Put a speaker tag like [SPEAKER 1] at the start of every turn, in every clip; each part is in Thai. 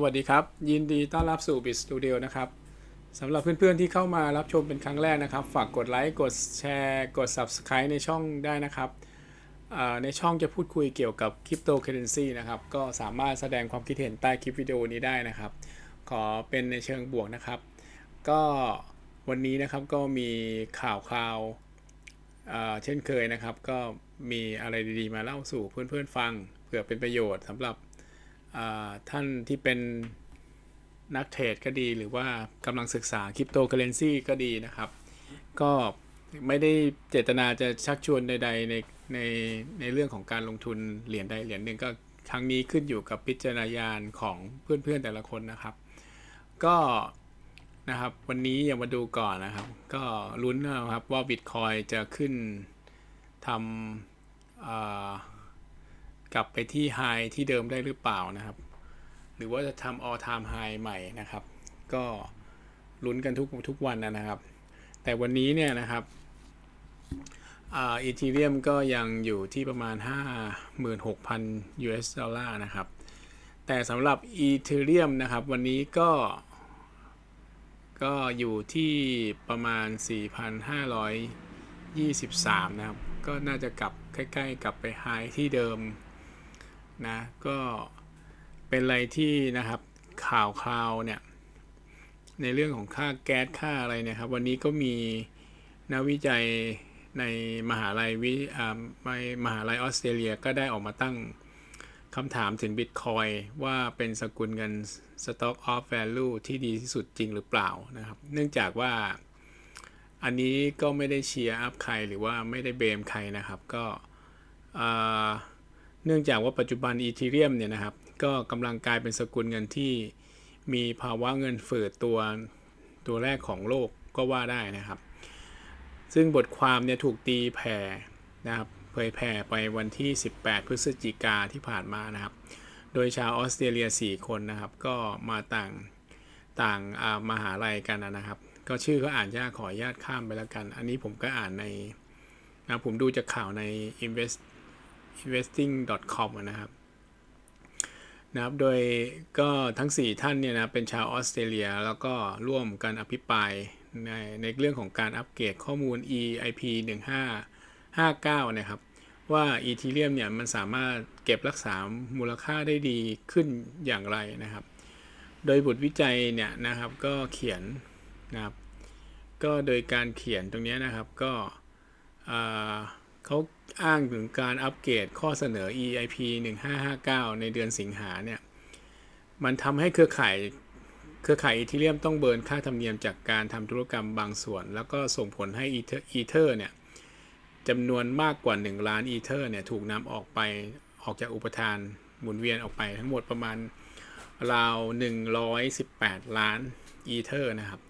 [SPEAKER 1] สวัสดีครับ ยินดีต้อนรับสู่ Bit Studio นะครับสำหรับเพื่อนๆที่เข้ามารับชมเป็นครั้งแรกนะครับ ฝากกดไลค์กดแชร์กด Subscribe ในช่องได้นะครับในช่องจะพูดคุยเกี่ยวกับ Cryptocurrency นะครับก็สามารถแสดงความคิดเห็นใต้คลิปวิดีโอนี้ได้นะครับ ขอเป็นในเชิงบวกนะครับ ก็วันนี้นะครับก็มีข่าวคราวเช่นเคยนะครับ ก็มีอะไรดีๆมาเล่าสู่เพื่อนๆฟังเผื่อเป็นประโยชน์สำหรับ ท่านที่เป็นนักเทรดก็ดีหรือว่ากำลังศึกษาคริปโตเคเรนซีก็ดีนะครับ ก็ไม่ได้เจตนาจะชักชวนใด ๆ ในในในเรื่องของการลงทุนเหรียญใดเหรียญหนึ่งก็ครั้งนี้ขึ้นอยู่กับพิจารณญาณของเพื่อนๆแต่ละคนนะครับ ก็นะครับวันนี้อย่ามาดูก่อนนะครับ ก็ลุ้นนะครับว่าบิตคอยจะขึ้นทำอ่า กลับไปที่ไฮที่เดิมได้หรือเปล่านะครับ หรือว่าจะทำ all time high ใหม่นะครับ ก็ลุ้นกันทุกทุกวันนะครับ แต่วันนี้เนี่ยนะครับอีทีเรียมก็ยังอยู่ที่ประมาณ 56,000 US ดอลลาร์นะครับ แต่สำหรับอีเทเรียมนะครับ วันนี้ก็ก็อยู่ที่ประมาณ 4,523 นะครับ ก็น่าจะกลับใกล้ ๆ กลับไปไฮที่เดิม นะ ก็เป็นอะไรที่นะครับข่าวคราวเนี่ย ในเรื่องของค่าแก๊สค่าอะไรเนี่ยครับ วันนี้ก็มีนักวิจัยในมหาลัยวิอ่ามหาลัยออสเตรเลียก็ได้ออกมาตั้งคำถามถึงบิตคอยว่าเป็นสกุลเงิน Stock of Value ที่ดีที่สุดจริงหรือเปล่านะครับ เนื่องจากว่าอันนี้ก็ไม่ได้เชียร์อัพใครหรือว่าไม่ได้เบมใครนะครับ ก็อ่า เนื่องจากว่าปัจจุบันอีทีเรียมเนี่ยนะครับ ก็กำลังกลายเป็นสกุลเงินที่มีภาวะเงินเฟ้อตัวตัวแรกของโลกก็ว่าได้นะครับ ซึ่งบทความเนี่ยถูกตีแผ่นะครับเผยแผ่ไปวันที่ 18 พฤศจิกาที่ผ่านมานะครับ โดยชาวออสเตรเลีย 4 คนนะครับ ก็มาต่างต่างอ่ามหาลัยกันนะครับ ก็ชื่อเขาอ่านยากขออนุญาตข้ามไปแล้วกัน อันนี้ผมก็อ่านในนะผมดูจากข่าวใน Invest investing.com นะครับนะครับ โดยก็ทั้ง 4 ท่านเนี่ยนะเป็นชาวออสเตรเลีย แล้วก็ร่วมกันอภิปรายในในเรื่องของการอัปเกรดข้อมูล EIP 1559 นะครับ ว่า Ethereum เนี่ยมันสามารถเก็บรักษามูลค่าได้ดีขึ้นอย่างไรนะครับ โดยบทวิจัยเนี่ยนะครับก็เขียนนะครับ ก็โดยการเขียนตรงนี้นะครับก็อ่า เขาอ้างถึงการอัปเกรดข้อเสนอ EIP 1559 ในเดือนสิงหาเนี่ย มันทำให้เครือข่ายเครือข่ายอีเทเรียมต้องเบิร์นค่าธรรมเนียมจากการทำธุรกรรมบางส่วน แล้วก็ส่งผลให้อีเทอีเทอร์เนี่ยจำนวนมากกว่า 1 ล้านอีเทอร์เนี่ย ถูกนำออกไปออกจากอุปทานหมุนเวียนออกไปทั้งหมดประมาณราว 118 ล้านอีเทอร์นะครับ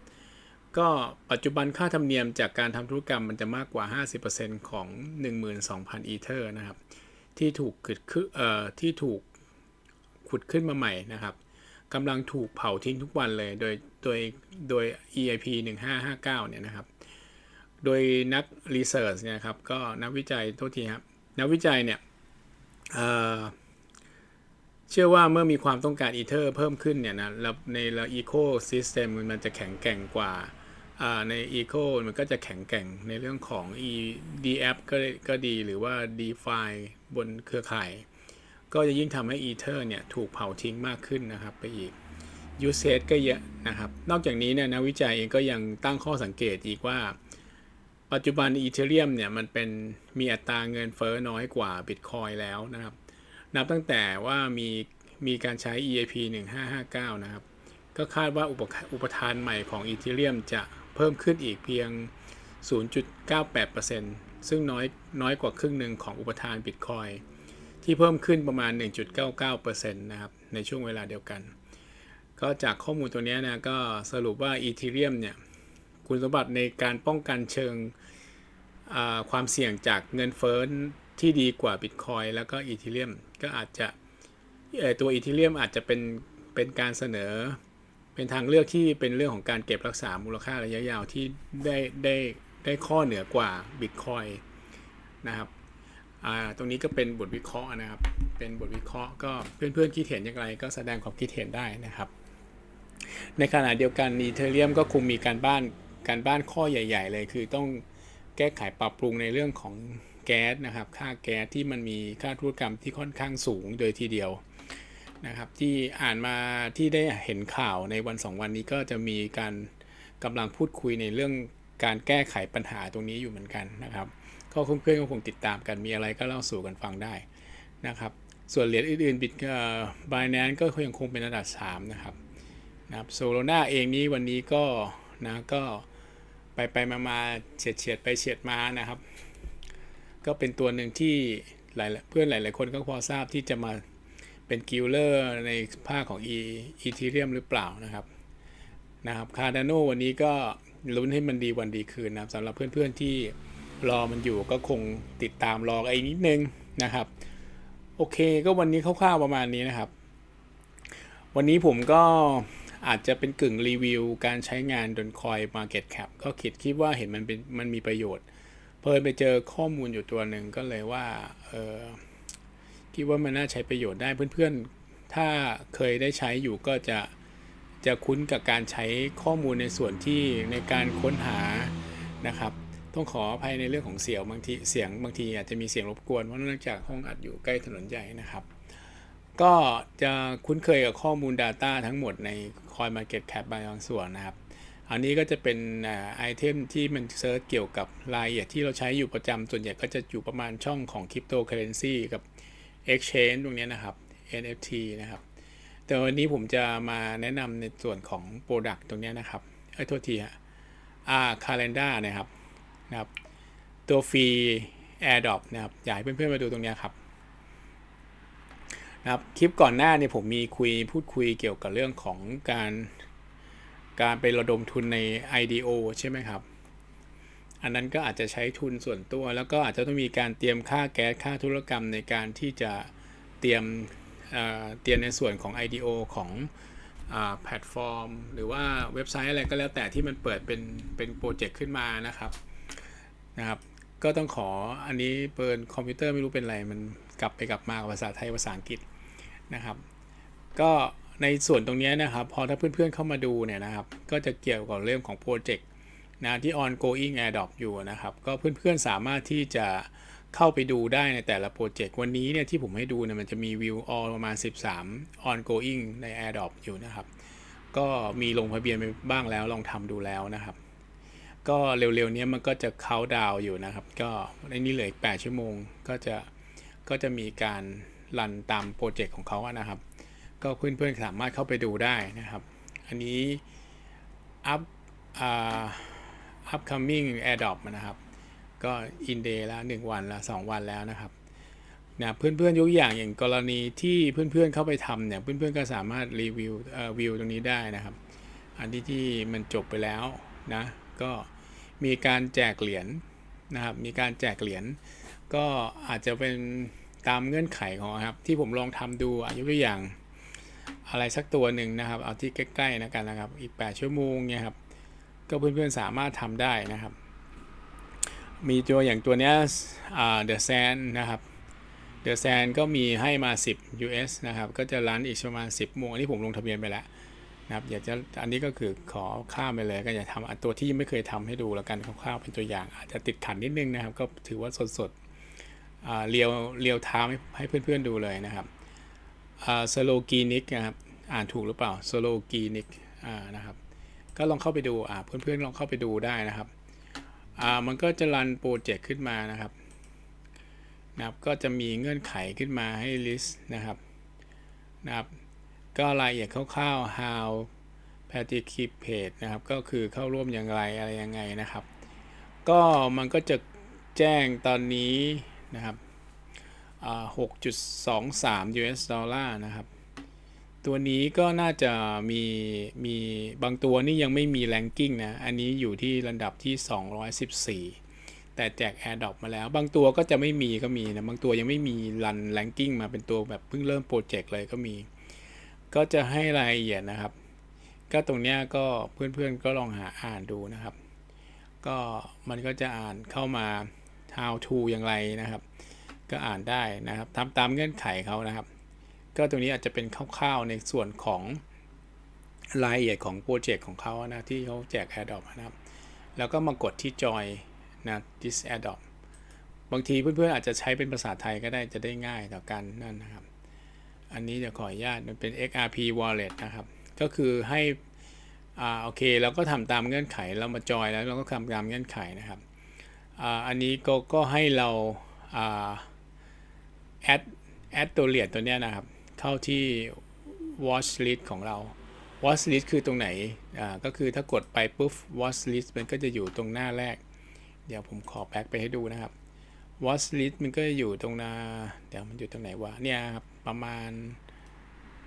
[SPEAKER 1] ก็ปัจจุบันค่าธรรมเนียมจากการทำธุรกรรมมันจะมากกว่า 50%ของ 12,000 อีเทอร์นะครับ ที่ถูกขุดขึ้นเอ่อที่ถูกขุดขึ้นมาใหม่นะครับกำลังถูกเผาทิ้งทุกวันเลย โดยโดยโดย EIP 1559 เนี่ยนะครับ โดยนักรีเสิร์ชเนี่ยครับ ก็นักวิจัยโทษทีครับ นักวิจัยเนี่ยเเชื่อว่าเมื่อมีความต้องการอีเทอร์เพิ่มขึ้นเนี่ยนะในอีโคซิสเต็มมันจะแข็งแกร่งกว่า ใน Eco มันก็จะแข็งแกร่งในเรื่องของ e d a p ก็ก็ดีหรือว่า DeFi บนเครือข่าย ก็จะยิ่งทำให้ Ether เนี่ยถูกเผาทิ้งมากขึ้นนะครับไปอีก Usage ก็เยอะนะครับ นอกจากนี้เนี่ยนักวิจัยเองก็ยังตั้งข้อสังเกตอีกว่า ปัจจุบัน Ethereum เนี่ยมันเป็นมีอัตราเงินเฟ้อน้อยกว่า Bitcoin แล้วนะครับ นับตั้งแต่ว่ามีมีการใช้ EIP 1559 นะครับ ก็คาดว่าอุปอุปทานใหม่ของ Ethereum จะ เพิ่มขึ้นอีกเพียง 0.98%ซึ่งน้อยน้อยกว่าครึ่งหนึ่งของอุปทาน Bitcoin ที่เพิ่มขึ้นประมาณ 1.99%นะครับ ในช่วงเวลาเดียวกัน ก็จากข้อมูลตัวนี้นะก็สรุปว่า Ethereum เนี่ย คุณสมบัติในการป้องกันเชิงความเสี่ยงจากเงินเฟ้อที่ดีกว่า Bitcoin แล้วก็ Ethereum ก็อาจจะตัว Ethereum อาจจะเป็นเป็นการเสนอ เป็นทางเลือกที่เป็นเรื่องของการเก็บรักษามูลค่าระยะยาวที่ได้ได้ได้ข้อเหนือกว่า Bitcoin นะครับอ่าตรงนี้ก็เป็นบทวิเคราะห์นะครับ เป็นบทวิเคราะห์ก็เพื่อนๆคิดเห็นอย่างไรก็แสดงความคิดเห็นได้นะครับ ในขณะเดียวกันอีเทเรียมก็คงมีการบ้านการบ้านข้อใหญ่ ๆ เลย คือต้องแก้ไขปรับปรุงในเรื่องของแก๊สนะครับ ค่าแก๊สที่มันมีค่าธุรกรรมที่ค่อนข้างสูงโดยทีเดียว นะครับที่อ่านมาที่ได้เห็นข่าวในวันสองวันนี้ก็จะมีการกำลังพูดคุยในเรื่องการแก้ไขปัญหาตรงนี้อยู่เหมือนกันนะครับก็เพื่อนๆก็คงติดตามกันมีอะไรก็เล่าสู่กันฟังได้นะครับส่วนเหรียญอื่นๆบิตบายนนก็ยังคงเป็นระดับ 3 นะครับนะครับโซโลนาเองนี้วันนี้ก็นะก็ไปไปมามาเฉียดเฉียดไปเฉียดมานะครับ ก็เป็นตัวหนึ่งที่หลายเพื่อนหลาย ๆ คนก็พอทราบที่จะมา เป็นกิลเลอร์ในภาคของ e อีทีเรียมหรือเปล่านะครับนะครับคาร์ดานวันนี้ก็ลุ้นให้มันดีวันดีคืนนะครับสำหรับเพื่อนๆที่รอมันอยู่ก็คงติดตามรอไอ้นิดนึงนะครับ โอเคก็วันนี้คร่าวๆประมาณนี้นะครับ วันนี้ผมก็อาจจะเป็นกึ่งรีวิวการใช้งานดนคอย Market Cap ก็คิดคิดว่าเห็นมันเป็นมันมีประโยชน์ เพิ่นไปเจอข้อมูลอยู่ตัวหนึ่งก็เลยว่าเออ คิดว่ามันน่าใช้ประโยชน์ได้เพื่อนๆ ถ้าเคยได้ใช้อยู่ก็จะจะคุ้นกับการใช้ข้อมูลในส่วนที่ในการค้นหานะครับ ต้องขออภัยในเรื่องของเสียงบางทีเสียงบางทีอาจจะมีเสียงรบกวนเพราะเนื่องจากห้องอัดอยู่ใกล้ถนนใหญ่นะครับ ก็จะคุ้นเคยกับข้อมูล Data ทั้งหมดใน Coin Market Cap บางส่วนนะครับ อันนี้ก็จะเป็นไอเทมที่มันเซิร์ชเกี่ยวกับรายละเอียดที่เราใช้อยู่ประจำส่วนใหญ่ก็จะอยู่ประมาณช่องของ Cryptocurrency กับ Exchange ตรงนี้นะครับ NFT นะครับ แต่วันนี้ผมจะมาแนะนำในส่วนของ Product ตรงนี้นะครับเอ้ยโทษทีฮะอา Calendar นะครับนะครับตัวฟรี AirDrop นะครับอยากให้เพื่อนๆมาดูตรงนี้ครับนะครับคลิปก่อนหน้าเนี่ยผมมีคุยพูดคุยเกี่ยวกับเรื่องของการ การไประดมทุนใน IDO ใช่ไหมครับ อันนั้นก็อาจจะใช้ทุนส่วนตัว แล้วก็อาจจะต้องมีการเตรียมค่าแก๊สค่าธุรกรรมในการที่จะเตรียมเตรียมในส่วนของ IDO ของแพลตฟอร์ม หรือว่าเว็บไซต์อะไรก็แล้วแต่ที่มันเปิดเป็นเป็นโปรเจกต์ขึ้นมานะครับนะครับก็ต้องขออันนี้เปิดคอมพิวเตอร์ไม่รู้เป็นไร มันกลับไปกลับมาภาษาไทยภาษาอังกฤษนะครับ ก็ในส่วนตรงนี้นะครับ พอถ้าเพื่อนๆเข้ามาดูเนี่ยนะครับ ก็จะเกี่ยวกับเรื่องของโปรเจกต์ นะที่ ongoing airdrop อยู่นะครับ ก็เพื่อนๆสามารถที่จะเข้าไปดูได้ในแต่ละโปรเจกต์วันนี้เนี่ยที่ผมให้ดูเนี่ยมันจะมีวิว all ประมาณ 13 ongoing ใน airdrop อยู่นะครับ ก็มีลงทะเบียนไปบ้างแล้วลองทำดูแล้วนะครับ ก็เร็วๆนี้มันก็จะเขาดาวอยู่นะครับ ก็ในนี้เหลืออีก 8 ชั่วโมงก็จะก็จะมีการรันตามโปรเจกต์ของเขาอะนะครับ ก็เพื่อนๆสามารถเข้าไปดูได้นะครับ อันนี้อัพอ่า upcoming airdrop นะครับ ก็อินเดย์ละ1วันละ2 วันแล้วนะครับนะเพื่อนๆยกอย่างอย่างกรณีที่เพื่อนๆเข้าไปทำเนี่ยเพื่อนๆก็สามารถรีวิวเอ่อวิวตรงนี้ได้นะครับ อันที่ที่มันจบไปแล้วนะก็มีการแจกเหรียญนะครับ มีการแจกเหรียญก็อาจจะเป็นตามเงื่อนไขของครับที่ผมลองทำดูอายุตัวอย่างอะไรสักตัวหนึ่งนะครับ เอาที่ใกล้ๆนะกันนะครับ อีก 8 ชั่วโมงเนี่ยครับ ก็เพื่อนๆสามารถทำได้นะครับ มีตัวอย่างตัวนี้อ่า The Sand นะครับ The Sand ก็มีให้มา 10 US นะครับ ก็จะรันอีกประมาณ 10โมงอันนี้ผมลงทะเบียนไปแล้วนะครับอยากจะอันนี้ก็คือขอข้ามไปเลย ก็อยาทำตัวที่ไม่เคยทำให้ดูแล้วกันคร่าวๆเป็นตัวอย่าง อาจจะติดขันนิดนึงนะครับ ก็ถือว่าสดๆเรียวเรียวท้าให้เพื่อนๆดูเลยนะครับสโลกีนิกนะครับ อ่านถูกหรือเปล่าสโลกีนิกนะครับ ก็ลองเข้าไปดูอ่าเพื่อนๆลองเข้าไปดูได้นะครับอ่ามันก็จะรันโปรเจกต์ขึ้นมานะครับนะครับ ก็จะมีเงื่อนไขขึ้นมาให้ list นะครับนะครับ ก็รายละเอียดคร่าวๆ how participate นะครับ ก็คือเข้าร่วมอย่างไรอะไรยังไงนะครับ ก็มันก็จะแจ้งตอนนี้นะครับ6.23 US ดอลลาร์นะครับ ตัวนี้ก็น่าจะมีมีบางตัวนี่ยังไม่มีแ a งกิ้งนะ อันนี้อยู่ที่ระดับที่ 214 แต่แจก AirDrop มาแล้ว บางตัวก็จะไม่มีก็มีนะ บางตัวยังไม่มีรันแ a งกิ้งมาเป็นตัวแบบเพิ่งเริ่มโปรเจกต์เลยก็มี ก็จะให้รายละเอียดนะครับ ก็ตรงนี้ก็เพื่อนๆก็ลองหาอ่านดูนะครับ ก็มันก็จะอ่านเข้ามา how to อย่างไรนะครับ ก็อ่านได้นะครับทำตามเงื่อนไขเขานะครับ ก็ตรงนี้อาจจะเป็นคร่าวๆในส่วนของรายละเอียดของโปรเจกต์ของเขานะ ที่เขาแจก AirDrop นะครับ แล้วก็มากดที่ join นะ this AirDrop บางทีเพื่อนๆอาจจะใช้เป็นภาษาไทยก็ได้จะได้ง่ายต่อกันนั่นนะครับ อันนี้เดี๋ยวขออนุญาตมันเป็น XRP wallet นะครับ ก็คือให้อ่าโอเคเราก็ทำตามเงื่อนไขเรามาจอยแล้วเราก็ทำตามเงื่อนไขนะครับอ่าอันนี้ก็ก็ให้เราอ่าแอดแอดตัวเหรียญตัวเนี้ยนะครับ เข้าที่ watch list ของเรา watch list คือตรงไหนอ่าก็คือถ้ากดไปปุ๊บ watch list มันก็จะอยู่ตรงหน้าแรก เดี๋ยวผมขอแบ็กไปให้ดูนะครับ watch list มันก็จะอยู่ตรงหน้าเดี๋ยวมันอยู่ตรงไหนวะเนี่ยครับประมาณ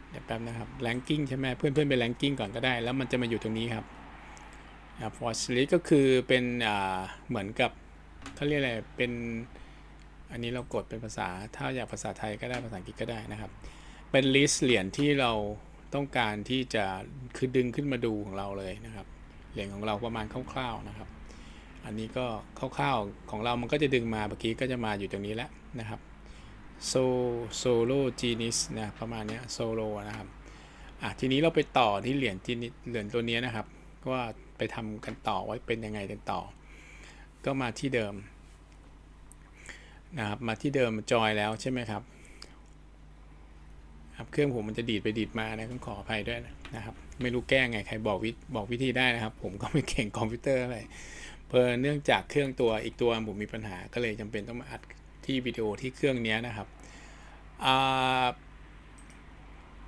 [SPEAKER 1] เดี๋ยวแป๊บนะครับ ranking ใช่ไหมเพื่อนๆไป ranking ก่อนก็ได้ แล้วมันจะมาอยู่ตรงนี้ครับนะครับ watch list ก็คือเป็นอ่าเหมือนกับเขาเรียกอะไรเป็นอันนี้เรากดเป็นภาษาถ้าอยากภาษาไทยก็ได้ภาษาอังกฤษก็ได้นะครับ เป็นลิสต์เหรียญที่เราต้องการที่จะคือดึงขึ้นมาดูของเราเลยนะครับ เหรียญของเราประมาณคร่าวๆนะครับ อันนี้ก็คร่าวๆของเรามันก็จะดึงมาเมื่อกี้ก็จะมาอยู่ตรงนี้แล้วนะครับโซโซโลจีนิสนะประมาณเนี้ยโซโลนะครับอะทีนี้เราไปต่อที่เหรียญที่นิสเหรียญตัวเนี้ยนะครับ ว่าไปทำกันต่อไว้เป็นยังไงกันต่อ ก็มาที่เดิมนะครับมาที่เดิมจอยแล้วใช่ไหมครับ ครับ เครื่องผมมันจะดีดไปดีดมานะต้องขออภัยด้วยนะครับ ไม่รู้แก้ไงใครบอกวิบอกวิธีได้นะครับ ผมก็ไม่เก่งคอมพิวเตอร์อะไรเพอเนื่องจากเครื่องตัวอีกตัวผมมีปัญหาก็เลยจำเป็นต้องมาอัดที่วิดีโอที่เครื่องนี้นะครับอ่า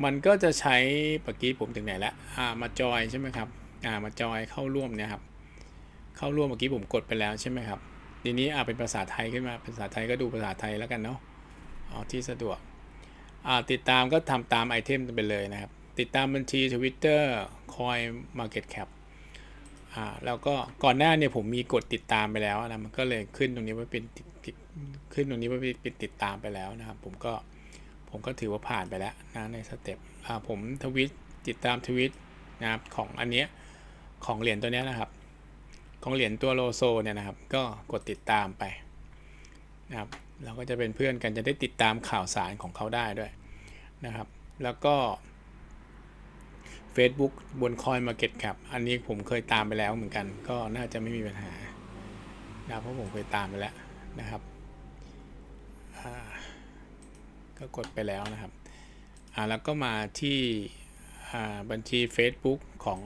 [SPEAKER 1] มันก็จะใช้เมื่อกี้ผมถึงไหนแล้วอ่ามาจอยใช่ไหมครับอ่ามาจอยเข้าร่วมเนี่ยครับ เข้าร่วมเมื่อกี้ผมกดไปแล้วใช่ไหมครับทีนี้อ่าเป็นภาษาไทยขึ้นมา ภาษาไทยก็ดูภาษาไทยแล้วกันเนาะเอาที่สะดวก ติดตามก็ทำตามไอเทมไปเลยนะครับ ติดตามบัญชี Twitter Coin Market Cap อ่าแล้วก็ก่อนหน้าเนี่ยผมมีกดติดตามไปแล้วนะมันก็เลยขึ้นตรงนี้ว่าเป็นติดติดขึ้นตรงนี้ว่าเป็นติดตามไปแล้วนะครับ ผมก็ผมก็ถือว่าผ่านไปแล้วนะในสเต็ปอ่าผมทวิตติดตามทวิตนะครับของอันเนี้ยของเหรียญตัวเนี้ยนะครับ ของเหรียญตัวโลโซเนี่ยนะครับ ก็กดติดตามไปนะครับ เราก็จะเป็นเพื่อนกันจะได้ติดตามข่าวสารของเขาได้ด้วยนะครับ แล้วก็ Facebook บน Coin Market Cap อันนี้ผมเคยตามไปแล้วเหมือนกัน ก็น่าจะไม่มีปัญหานะเพราะผมเคยตามไปแล้วนะครับก็กดไปแล้วนะครับอ่าแล้วก็มาที่อ่าบัญชี Facebook ของ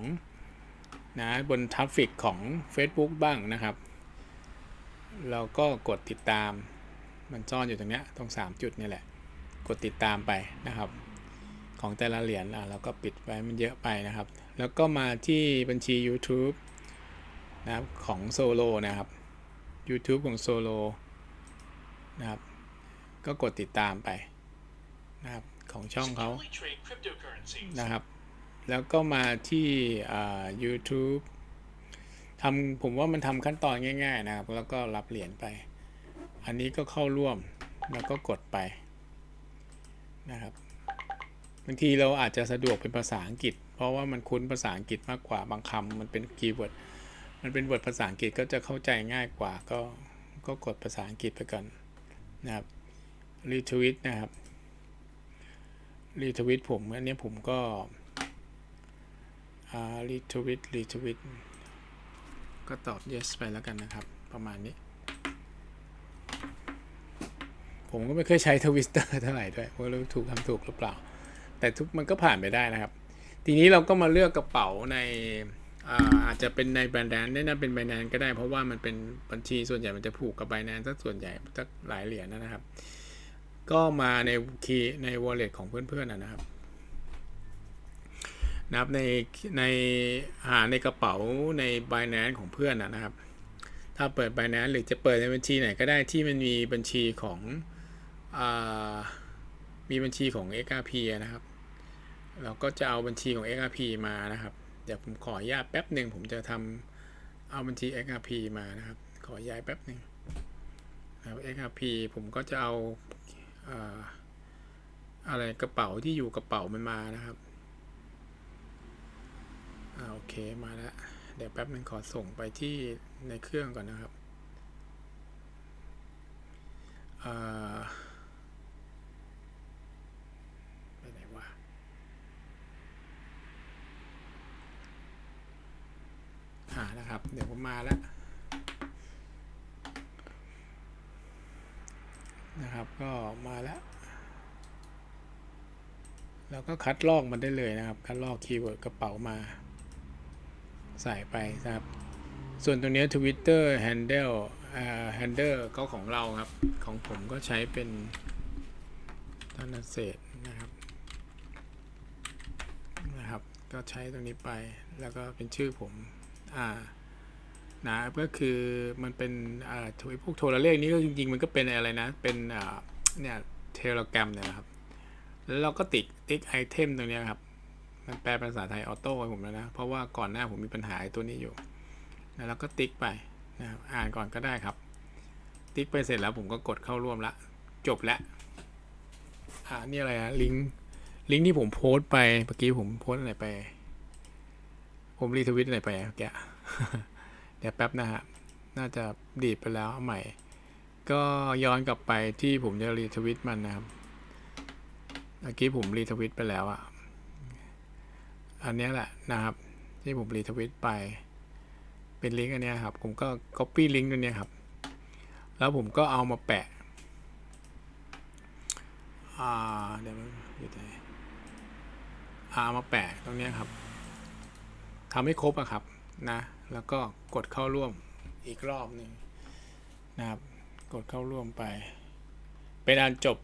[SPEAKER 1] นะบนทัฟฟิกของ Facebook บ้างนะครับ เราก็กดติดตาม มันซ่อนอยู่ตรงเนี้ยตรง 3 จุดนี่แหละ กดติดตามไปนะครับ ของแต่ละเหรียญอะเราก็ปิดไว้มันเยอะไปนะครับ แล้วก็มาที่บัญชี YouTube นะครับของโซโลนะครับ YouTube ของโซโลนะครับ ก็กดติดตามไปนะครับของช่องเขานะครับ แล้วก็มาที่อ่า YouTube ทำผมว่ามันทำขั้นตอนง่าย ๆนะครับ แล้วก็รับเหรียญไป อันนี้ก็เข้าร่วมแล้วก็กดไปนะครับบางทีเราอาจจะสะดวกเป็นภาษาอังกฤษ เพราะว่ามันคุ้นภาษาอังกฤษมากกว่าบางคำมันเป็นคีย์เวิร์ดมันเป็นเวิร์ดภาษาอังกฤษก็จะเข้าใจง่ายกว่าก็ก็กดภาษาอังกฤษไปก่อนนะครับรีทวิตนะครับรีทวิตผมอันนี้ผมก็อารีทวิตรีทวิตก็ตอบ yes ไปแล้วกันนะครับ ประมาณนี้ ผมก็ไม่เคยใช้ทวิตเตอร์เท่าไหร่ด้วยว่าเราถูกทำถูกหรือเปล่า แต่ทุกมันก็ผ่านไปได้นะครับ ทีนี้เราก็มาเลือกกระเป๋าในอาอาจจะเป็นในแบรนด์แดนได้นะเป็นแบรนด์แดนก็ได้ เพราะว่ามันเป็นบัญชีส่วนใหญ่มันจะผูกกับไบแนนสักส่วนใหญ่สักหลายเหรียญนะครับ ก็มาในคีย์ใน wallet ของเพื่อนๆนะนะครับนะครับในในหาในกระเป๋าใน Binance ของเพื่อนนะครับ ถ้าเปิด Binance หรือจะเปิดในบัญชีไหนก็ได้ที่มันมีบัญชีของ มีบัญชีของ XRP นะครับ เราก็จะเอาบัญชีของ XRP มานะครับ เดี๋ยวผมขออนุญาตแป๊บหนึ่งผมจะทำเอาบัญชี XRP มานะครับ ขอย้ายแป๊บหนึ่งนะครับ XRP ผมก็จะเอาอ่าอะไรกระเป๋าที่อยู่กระเป๋ามันมานะครับอ่าโอเคมาแล้ว เดี๋ยวแป๊บหนึงขอส่งไปที่ในเครื่องก่อนนะครับ เอ่อไปไหนวะ อ่านะครับ เดี๋ยวผมมาแล้วนะครับก็มาแล้วแล้วก็คัดลอกมันได้เลยนะครับ คัดลอกคีย์เวิร์ดกระเป๋ามา ใส่ไปครับ ส่วนตรงเนี้ย Twitter Handle อ่า Handle ก็ของเราครับ ของผมก็ใช้เป็นธนเศษนะครับนะครับ ก็ใช้ตรงนี้ไปแล้วก็เป็นชื่อผม นะก็คือมันเป็นพวกโทรเลขนี้ก็จริงๆ มันก็เป็นอะไรนะ เป็นเนี่ยเทเลกรมเนี่ยนะครับ แล้วเราก็ติ๊กติ๊กไอเทมตรงนี้ครับ มันแปลเป็นภาษาไทยออโต้ให้ผมแล้วนะ เพราะว่าก่อนหน้าผมมีปัญหาตัวนี้อยู่แล้วเราก็ติ๊กไปนะครับอ่านก่อนก็ได้ครับ ติ๊กไปเสร็จแล้วผมก็กดเข้าร่วมละ จบแล้วอ่านี่อะไรอะลิงก์ลิงก์ที่ผมโพสต์ไปเมื่อกี้ผมโพสต์อะไรไป ผมรีทวิตอะไรไปอะเมื่อกี้เดี๋ยวแป๊บนะฮะ น่าจะดีดไปแล้วใหม่ ก็ย้อนกลับไปที่ผมจะรีทวิตมันนะครับเมื่อกี้ผมรีทวิตไปแล้วอะอันนี้แหละนะครับ ที่ผมรีทวิตไป เป็นลิงก์อันนี้ครับ ผมก็ copy ลิงก์ตัวนี้ครับ แล้วผมก็เอามาแปะ อ่า เดี๋ยวอยู่ไหนอ่ามาแปะตรงนี้ครับ ทำให้ครบอะครับนะ แล้วก็กดเข้าร่วมอีกรอบหนึ่งนะครับ กดเข้าร่วมไป เป็นอันจบ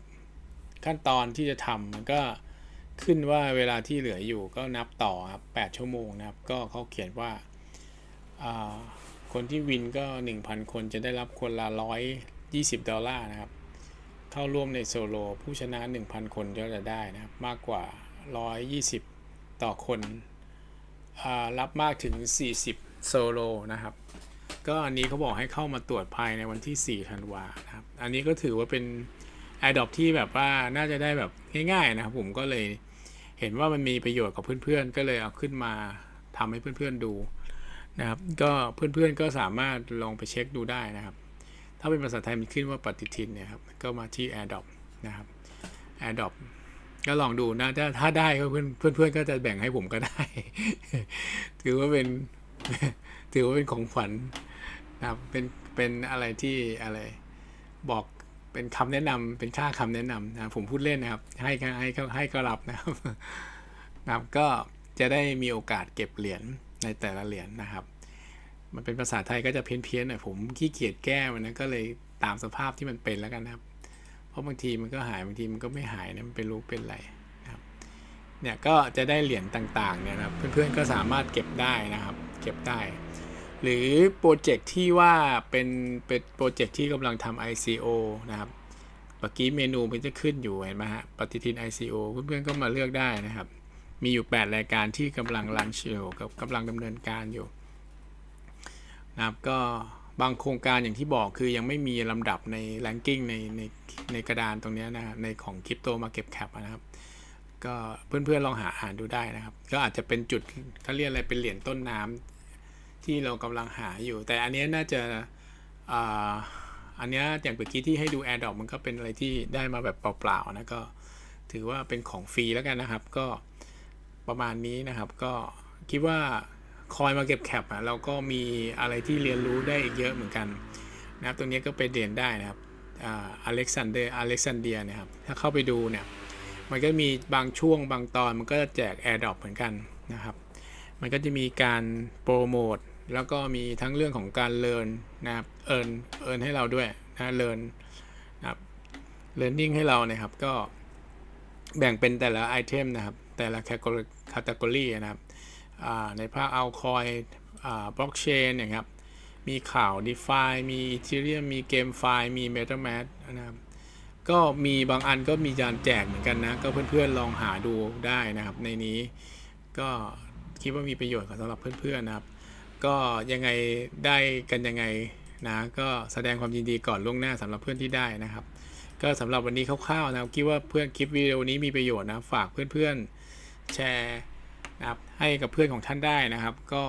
[SPEAKER 1] ขั้นตอนที่จะทำมันก็ขึ้นว่าเวลาที่เหลืออยู่ก็นับต่อครับ8ชั่วโมงนะครับ ก็เขาเขียนว่า คนที่วินก็ 1,000 คนจะได้รับคนละ 120 ดอลลาร์นะครับ เข้าร่วมในโซโลผู้ชนะ 1,000 คนก็จะได้นะครับ มากกว่า 120 ต่อคน รับมากถึง 40 โซโลนะครับ ก็อันนี้เขาบอกให้เข้ามาตรวจภายในวันที่ 4 ธันวานะครับ อันนี้ก็ถือว่าเป็น a d o p ที่แบบว่าน่าจะได้แบบง่ายๆนะครับผมก็เลยเห็นว่ามันมีประโยชน์กับเพื่อนๆ ก็เลยเอาขึ้นมาทำให้เพื่อนๆดูนะครับ ก็เพื่อนๆก็สามารถลองไปเช็คดูได้นะครับ ถ้าเป็นภาษาไทยมันขึ้นว่าปฏิทินเนี่ยครับ ก็มาที่ a d o p นะครับ a d o p ก็ลองดูนะถ้าถ้าได้ก็เพื่อนเพื่อนๆก็จะแบ่งให้ผมก็ได้ ถือว่าเป็น ถือว่าเป็นของขวัญนะครับเป็นเป็นอะไรที่อะไรบอกเป็นคำแนะนำเป็นค่าคำแนะนำนะผมพูดเล่นนะครับ ให้ให้ให้ก็รับนะครับนะครับก็จะได้มีโอกาสเก็บเหรียญในแต่ละเหรียญนะครับ มันเป็นภาษาไทยก็จะเพี้ยนเพี้ยนๆหน่อยผมขี้เกียจแก้มันนะก็เลยตามสภาพที่มันเป็นแล้วกันนะครับ เพราะบางทีมันก็หายบางทีมันก็ไม่หายนะมันเป็นรู้เป็นไรนะครับเนี่ยก็จะได้เหรียญต่างๆเนี่ยนะครับเพื่อนๆก็สามารถเก็บได้นะครับ เก็บได้ หรือโปรเจกต์ที่ว่าเป็นเป็นโปรเจกต์ที่กำลังทำ ICO นะครับเมื่อกี้เมนูมันจะขึ้นอยู่เห็นไหมฮะปฏิทิน ICO เพื่อนๆก็มาเลือกได้นะครับ มีอยู่ 8 รายการที่กำลังรันอยู่กับกำลังดำเนินการอยู่นะครับก็ บางโครงการอย่างที่บอกคือยังไม่มีลำดับใน ranking ในในในกระดานตรงนี้นะฮะในของ Crypto Market Cap อะนะครับ ก็เพื่อนๆลองหาอ่านดูได้นะครับ ก็อาจจะเป็นจุดเขาเรียกอะไรเป็นเหรียญต้นน้ำที่เรากำลังหาอยู่ แต่อันเนี้ยน่าจะอ่าอันเนี้ยอย่างเมื่อกี้ที่ให้ดู AirDrop มันก็เป็นอะไรที่ได้มาแบบเปล่าๆนะก็ถือว่าเป็นของฟรีแล้วกันนะครับ ก็ประมาณนี้นะครับ ก็คิดว่า คอยมาเก็บแคปอะเราก็มีอะไรที่เรียนรู้ได้อีกเยอะเหมือนกันนะครับตรงนี้ก็ไปเรียนได้นะครับอ่าอเล็กซานเดอร์อเล็กซานเดียนะครับ ถ้าเข้าไปดูเนี่ย มันก็มีบางช่วงบางตอนมันก็จะแจก AirDrop เหมือนกันนะครับ มันก็จะมีการโปรโมทแล้วก็มีทั้งเรื่องของการเรียนนะครับเอิร์นเอิร์นให้เราด้วยนะเรียนนะครับเรียนนิ่งให้เราเนี่ยครับก็แบ่งเป็นแต่ละไอเทมนะครับ แต่ละแคตตากรีนะครับ ในภาคเอาคอยบล็อกเชนอย่างครับ มีข่าว d e f i มี Ethereum มี GameFi มี MetaMask นะครับ ก็มีบางอันก็มีการแจกเหมือนกันนะ ก็เพื่อนๆลองหาดูได้นะครับ ในนี้ก็คิดว่ามีประโยชน์สำหรับเพื่อนๆนะครับ ก็ยังไงได้กันยังไงนะก็แสดงความยินดีก่อนล่วงหน้าสำหรับเพื่อนที่ได้นะครับ ก็สำหรับวันนี้คร่าวๆนะครับคิดว่าเพื่อนคลิปวิดีโอนี้มีประโยชน์นะฝากเพื่อนๆแชร์ นะครับให้กับเพื่อนของท่านได้นะครับก็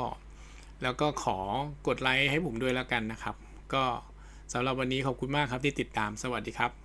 [SPEAKER 1] แล้วก็ขอกดไลค์ให้ผมด้วยแล้วกันนะครับ ก็สำหรับวันนี้ขอบคุณมากครับที่ติดตามสวัสดีครับ